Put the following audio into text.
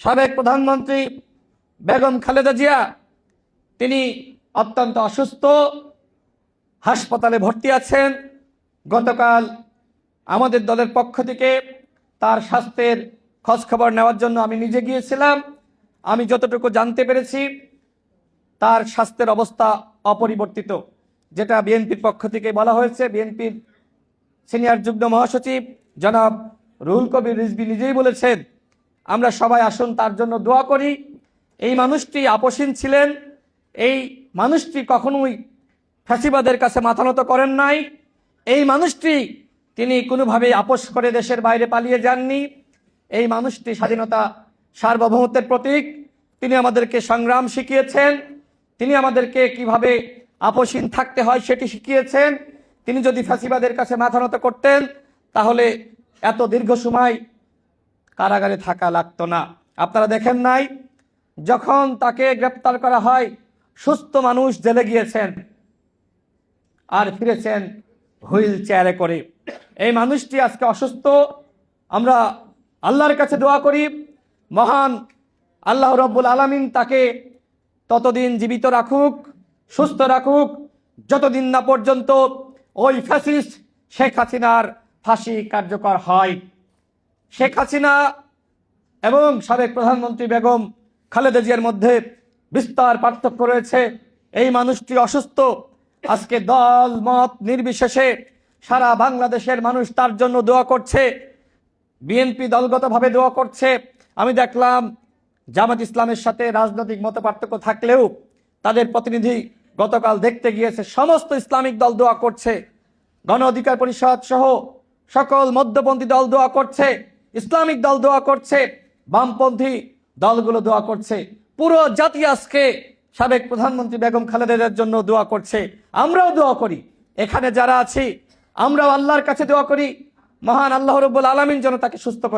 সাবেক প্রধানমন্ত্রী বেগম খালেদা জিয়া, তিনি অত্যন্ত অসুস্থ, হাসপাতালে ভর্তি আছেন। গতকাল আমাদের দলের পক্ষ থেকে তার স্বাস্থ্যের খোঁজখবর নেওয়ার জন্য আমি নিজে গিয়েছিলাম। আমি যতটুকু জানতে পেরেছি, তার স্বাস্থ্যের অবস্থা অপরিবর্তিত, যেটা বিএনপির পক্ষ থেকে বলা হয়েছে। বিএনপির সিনিয়র যুগ্ম মহাসচিব জনাব রুহুল কবির রিজবি নিজেই বলেছেন আমরা সবাই আসুন, তার জন্য দোয়া করি। এই মানুষটি আপসীন ছিলেন। এই মানুষটি কখনোই ফ্যাসিবাদের কাছে মাথা নত করেন নাই। এই মানুষটি, তিনি কোনোভাবেই আপোষ করে দেশের বাইরে পালিয়ে যাননি। এই মানুষটি স্বাধীনতা সার্বভৌমত্বের প্রতীক। তিনি আমাদেরকে সংগ্রাম শিখিয়েছেন। তিনি আমাদেরকে কীভাবে আপোষহীন থাকতে হয় সেটি শিখিয়েছেন। তিনি যদি ফ্যাসিবাদের কাছে মাথা নত করতেন, তাহলে এত দীর্ঘ সময় কারাগারে থাকা লাগতো না। আপনারা দেখেন নাই, যখন তাকে গ্রেপ্তার করা হয়, সুস্থ মানুষ জেলে গিয়েছেন আর ফিরেছেন হুইল চেয়ারে করে। এই মানুষটি আজকে অসুস্থ। আমরা আল্লাহর কাছে দোয়া করি, মহান আল্লাহ রব্বুল আলামিন তাকে ততদিন জীবিত রাখুক, সুস্থ রাখুক, যতদিন না পর্যন্ত ওই ফ্যাসিস্ট শেখ হাসিনার ফাঁসি কার্যকর হয়। শেখ হাসিনা এবং সাবেক প্রধানমন্ত্রী বেগম খালেদা জিয়ার মধ্যে বিস্তার পার্থক্য রয়েছে। এই মানুষটি অসুস্থ। আজকে দল, মত নির্বিশেষে সারা বাংলাদেশের মানুষ তার জন্য দোয়া করছে। বিএনপি দলগতভাবে দোয়া করছে। আমি দেখলাম জামাত ইসলামের সাথে রাজনৈতিক মত পার্থক্য থাকলেও তাদের প্রতিনিধি গতকাল দেখতে গিয়েছে, সমস্ত ইসলামিক দল দোয়া করছে। গণ অধিকার পরিষদ সহ সকল মধ্যপন্থী দল দোয়া করছে। ইসলামিক দল দোয়া করছে, বামপন্থী দলগুলো দোয়া করছে। পুরো জাতি আজকে সাবেক প্রধানমন্ত্রী বেগম খালেদাদের জন্য দোয়া করছে। আমরাও দোয়া করি। এখানে যারা আছি, আমরাও আল্লাহর কাছে দোয়া করি। মহান আল্লাহ রব্বুল আলমিন যেন তাকে সুস্থ করে